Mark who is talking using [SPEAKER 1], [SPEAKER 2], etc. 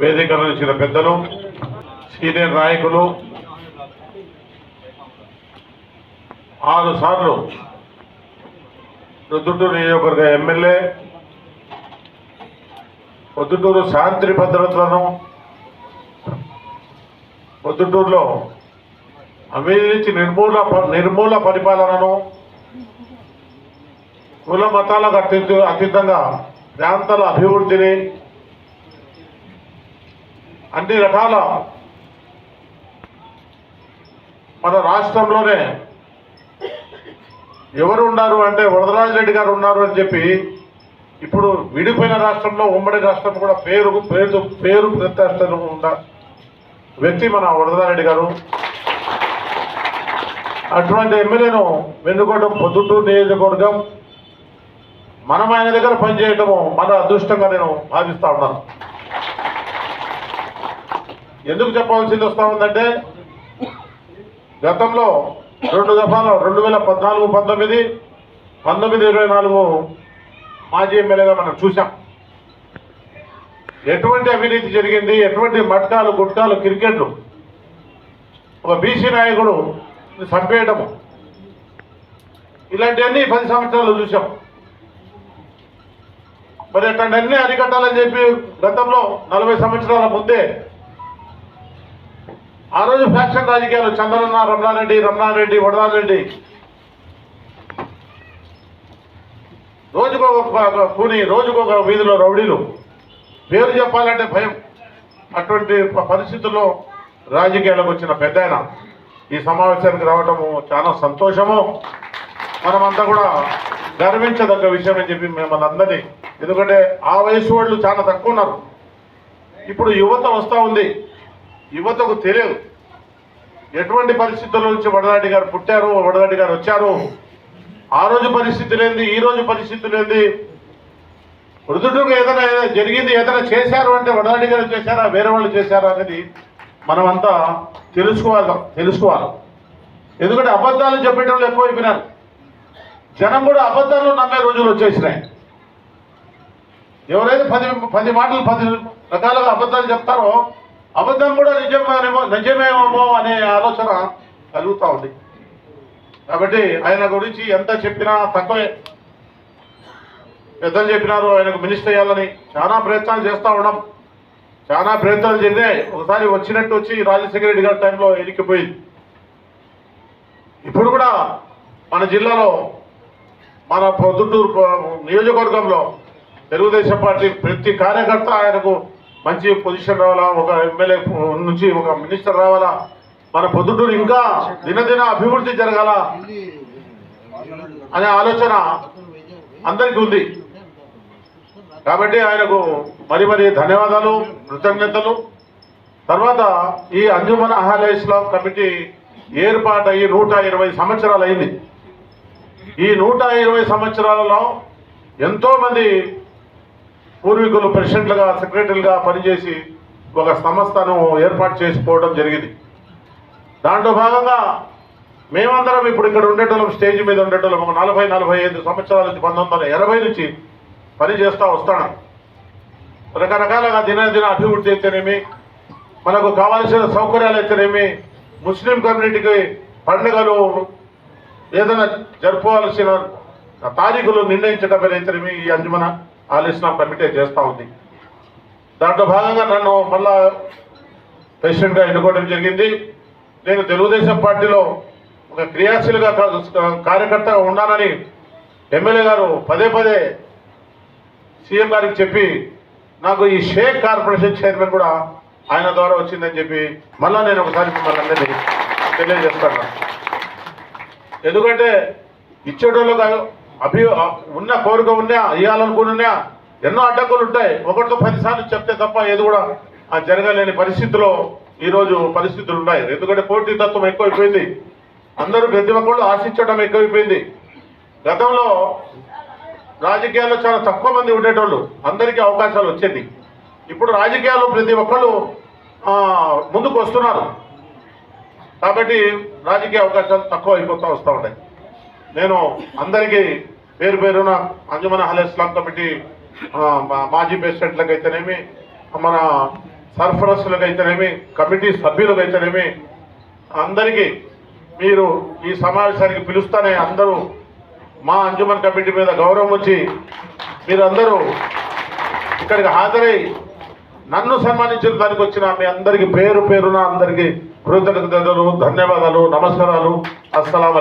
[SPEAKER 1] వేదికలను ఇచ్చిన పెద్దలు సీనియర్ నాయకులు ఆరు సార్లు రుద్దుటూరు నియోజకవర్గ ఎమ్మెల్యే పొద్దుటూరు శాంతి భద్రతలను పొద్దుటూరులో అవినీతి నిర్మూల నిర్మూల పరిపాలనను కుల మతాలకు అత్యంత అతీతంగా ప్రాంతాల అభివృద్ధిని అన్ని రకాల మన రాష్ట్రంలోనే ఎవరు ఉన్నారు అంటే వరదరాజరెడ్డి గారు ఉన్నారు అని చెప్పి ఇప్పుడు విడిపోయిన రాష్ట్రంలో ఉమ్మడి రాష్ట్రం కూడా పేరు పేరు పేరు ప్రతిష్టలు ఉండాలి వ్యక్తి మన వరదారెడ్డి గారు. అటువంటి ఎమ్మెల్యేను వెన్నుకోవడం పొద్దుటూరు నియోజకవర్గం మనం ఆయన దగ్గర పనిచేయటము మన అదృష్టంగా నేను భావిస్తా ఉన్నాను ఎందుకు చెప్పవలసింది వస్తా ఉందంటే గతంలో రెండు దఫాలు రెండు వేల పద్నాలుగు పంతొమ్మిది పంతొమ్మిది ఇరవై నాలుగు మాజీ ఎమ్మెల్యేగా మనం చూసాం ఎటువంటి అవినీతి జరిగింది? ఎటువంటి మట్కాలు గుట్కాలు క్రికెట్లు? ఒక బీసీ నాయకుడు చంపేయటము. ఇలాంటివన్నీ పది సంవత్సరాలు చూసాం మరి అట్లాంటివన్నీ అరికట్టాలని చెప్పి గతంలో నలభై సంవత్సరాల ముందే ఆ రోజు ఫ్యాక్షన్ రాజకీయాలు చంద్రన్న రమణారెడ్డి రమణారెడ్డి వడదారెడ్డి రోజుకొక కూని రోజుకొక వీధిలో రౌడీలు. పేరు చెప్పాలంటే భయం. అటువంటి పరిస్థితుల్లో రాజకీయాలకు వచ్చిన పెద్ద ఈ సమావేశానికి రావటము చాలా సంతోషము. మనమంతా కూడా గర్వించదగ్గ విషయం అని చెప్పి మిమ్మల్ని అందరినీ. ఎందుకంటే ఆ వయసు వాళ్ళు చాలా తక్కువ ఉన్నారు. ఇప్పుడు యువత వస్తూ ఉంది. యువతకు తెలియదు. ఎటువంటి పరిస్థితుల నుంచి వడదాడి గారు పుట్టారు వడదాడి గారు వచ్చారు? ఆ రోజు పరిస్థితులు ఏంది ఈ రోజు పరిస్థితులు మృతుడుకు ఏదైనా జరిగింది ఏదైనా చేశారు అంటే వడదాడి గారు చేశారా వేరే వాళ్ళు చేశారా అనేది మనమంతా తెలుసుకోవాలి తెలుసుకోవాలి. ఎందుకంటే అబద్ధాలు చెప్పేటప్పుడు ఎక్కువ అయిపోయినారు జనం కూడా అబద్ధాలు నమ్మే రోజులు వచ్చేసినాయి. ఎవరైతే పది పది మాటలు పది రకాలుగా అబద్ధాలు చెప్తారో అబద్ధం కూడా నిజమేమో నిజమేమో అనే ఆలోచన కలుగుతూ ఉంది. కాబట్టి ఆయన గురించి ఎంత చెప్పినా తక్కువే. పెద్దలు చెప్పినారు ఆయనకు మినిస్టర్ అయ్యాలని చాలా ప్రయత్నాలు చేస్తూ ఉన్నాం. చాలా ప్రయత్నాలు చెందే ఒకసారి వచ్చినట్టు వచ్చి రాజశేఖర రెడ్డి గారి టైంలో ఎరికిపోయింది. ఇప్పుడు కూడా మన జిల్లాలో మన పొద్దుటూరు నియోజకవర్గంలో తెలుగుదేశం పార్టీ ప్రతి కార్యకర్త ఆయనకు మంచి పొజిషన్ రావాలా ఒక ఎమ్మెల్యే నుంచి ఒక మినిస్టర్ రావాలా మన పొద్దుటూరు ఇంకా దినదిన అభివృద్ధి జరగాల అనే ఆలోచన అందరికీ ఉంది. కాబట్టి ఆయనకు మరి మరి ధన్యవాదాలు కృతజ్ఞతలు. తర్వాత ఈ అంజుమన్ అహ్లే ఇస్లాం కమిటీ ఏర్పాటయ్యి నూట ఇరవై సంవత్సరాలు అయింది. ఈ నూట ఇరవై సంవత్సరాలలో ఎంతోమంది పూర్వీకులు ప్రెసిడెంట్లుగా సెక్రటరీలుగా పనిచేసి ఒక సంస్థను ఏర్పాటు చేసుకోవడం జరిగింది. దాంట్లో భాగంగా మేమందరం ఇప్పుడు ఇక్కడ ఉండేటోళ్ళం స్టేజ్ మీద ఉండేటోళ్ళం. ఒక నలభై నలభై ఐదు సంవత్సరాల నుంచి పంతొమ్మిది వందల ఎనభై నుంచి పని చేస్తూ వస్తాను రకరకాలుగా దినదిన అభివృద్ధి అయితేనేమి మనకు కావాల్సిన సౌకర్యాలు అయితేనేమి ముస్లిం కమ్యూనిటీకి పండుగలు ఏదైనా జరుపుకోవాల్సిన తారీఖులు నిర్ణయించడం అయితేనేమి ఈ అంజుమన ఆలోచన కమిటీ చేస్తూ ఉంది. దాంట్లో భాగంగా నన్ను మళ్ళా ప్రెసిడెంట్గా ఎన్నుకోవడం జరిగింది. నేను తెలుగుదేశం పార్టీలో ఒక క్రియాశీలగా కార్యకర్తగా ఉన్నానని ఎమ్మెల్యే గారు పదే పదే సీఎం గారికి చెప్పి నాకు ఈ షేక్ కార్పొరేషన్ చైర్మన్ కూడా ఆయన ద్వారా వచ్చిందని చెప్పి మళ్ళా నేను ఒకసారి మిమ్మల్ని అందరినీ తెలియజేస్తాను. ఎందుకంటే ఇచ్చేటోళ్ళకు అభి ఉన్న కోరిక ఉన్నా ఇవ్వాలనుకున్నా ఎన్నో అడ్డంకులు ఉంటాయి. ఒకటితో పదిసార్లు చెప్తే తప్ప ఏది కూడా ఆ జరగలేని పరిస్థితిలో ఈరోజు పరిస్థితులు ఉన్నాయి. ఎందుకంటే పోటీతత్వం ఎక్కువైపోయింది. అందరూ ప్రతి ఒక్కళ్ళు ఆశించడం ఎక్కువైపోయింది. గతంలో రాజకీయాల్లో చాలా తక్కువ మంది ఉండేటోళ్ళు. అందరికీ అవకాశాలు వచ్చేది. ఇప్పుడు రాజకీయాల్లో ప్రతి ఒక్కళ్ళు ముందుకు వస్తున్నారు. కాబట్టి రాజకీయ అవకాశాలు తక్కువ అయిపోతూ వస్తూ ఉంటాయి నేను అందరికీ పేరు పేరున అంజుమన్ అహల్ ఇస్లాం కమిటీ మాజీ ప్రెసిడెంట్లకు అయితేనేమి మన సర్ఫరస్లకైతేనేమి కమిటీ సభ్యులకైతేనేమి అందరికీ మీరు ఈ సమావేశానికి పిలుస్తానే అందరూ మా అంజుమన్ కమిటీ మీద గౌరవం వచ్చి మీరందరూ ఇక్కడికి హాజరై నన్ను సన్మానించిన దానికి వచ్చిన మీ అందరికీ పేరు పేరున అందరికీ కృతజ్ఞతలు ధన్యవాదాలు నమస్కారాలు. అస్సలం